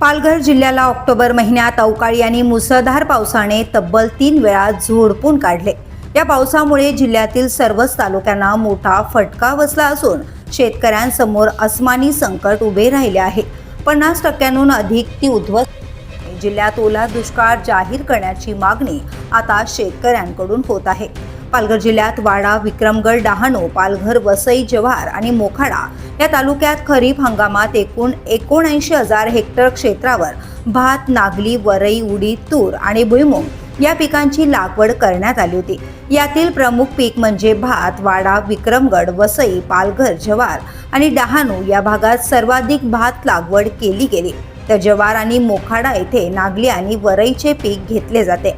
पालघर जिल्ह्याला ऑक्टोबर महिन्यात अवकाळी आणि मुसळधार पावसाने तब्बल तीन वेळा झोडपून काढले. या पावसामुळे जिल्ह्यातील सर्वच तालुक्यांना मोठा फटका बसला असून शेतकऱ्यांसमोर अस्मानी संकट उभे राहिले आहे. पन्नास टक्क्यांहून अधिक ती उद्ध्वस्त जिल्ह्यात ओला दुष्काळ जाहीर करण्याची मागणी आता शेतकऱ्यांकडून होत आहे. पालघर जिल्ह्यात वाडा विक्रमगड डहाणू पालघर वसई जव्हार आणि मोखाडा या तालुक्यात खरीप हंगामात एकूण एकोणऐंशी हजार हेक्टर क्षेत्रावर भात नागली वरई उडीद तूर आणि भुईमूग या पिकांची लागवड करण्यात आली होती. यातील प्रमुख पीक म्हणजे भात वाडा विक्रमगड वसई पालघर जव्हार आणि डहाणू या भागात सर्वाधिक भात लागवड केली गेली. तर जव्हार आणि मोखाडा येथे नागली आणि वरईचे पीक घेतले जाते.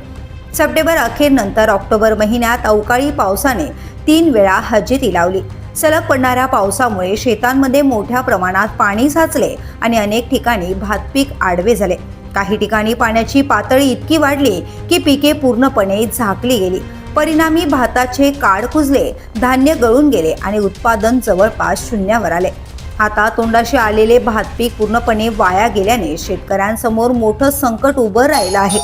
सप्टेंबर अखेरनंतर ऑक्टोबर महिन्यात अवकाळी पावसाने तीन वेळा हजेरी लावली. सलग पडणाऱ्या पावसामुळे शेतांमध्ये मोठ्या प्रमाणात पाणी साचले आणि अनेक ठिकाणी भातपीक आडवे झाले. काही ठिकाणी पाण्याची पातळी इतकी वाढली की पिके पूर्णपणे झाकली गेली. परिणामी भाताचे काड कुजले धान्य गळून गेले आणि उत्पादन जवळपास शून्यावर आले. आता तोंडाशी आलेले भातपीक पूर्णपणे वाया गेल्याने शेतकऱ्यांसमोर मोठं संकट उभं राहिलं आहे.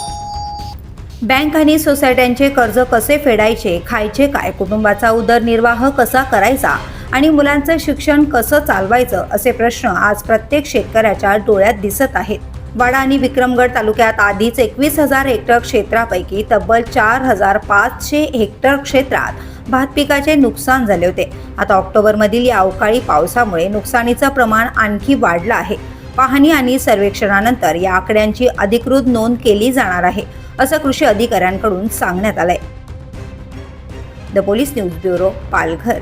बँक आणि सोसायट्यांचे कर्ज कसे फेडायचे खायचे काय कुटुंबाचा उदरनिर्वाह कसा करायचा आणि मुलांचं शिक्षण कसं चालवायचं असे प्रश्न आज प्रत्येक शेतकऱ्याच्या डोळ्यात दिसत आहेत. वाडा आणि विक्रमगड तालुक्यात आधीच एकवीस हजार हेक्टर क्षेत्रापैकी तब्बल चार हजार पाचशे हेक्टर क्षेत्रात भात पिकाचे नुकसान झाले होते. आता ऑक्टोबरमधील या अवकाळी पावसामुळे नुकसानीचं प्रमाण आणखी वाढलं आहे. पाहणी आणि सर्वेक्षणानंतर या आकड्यांची अधिकृत नोंद केली जाणार आहे. असं कृषी अधिकाऱ्यांकडून सांगण्यात आलंय. The police news bureau Palghar.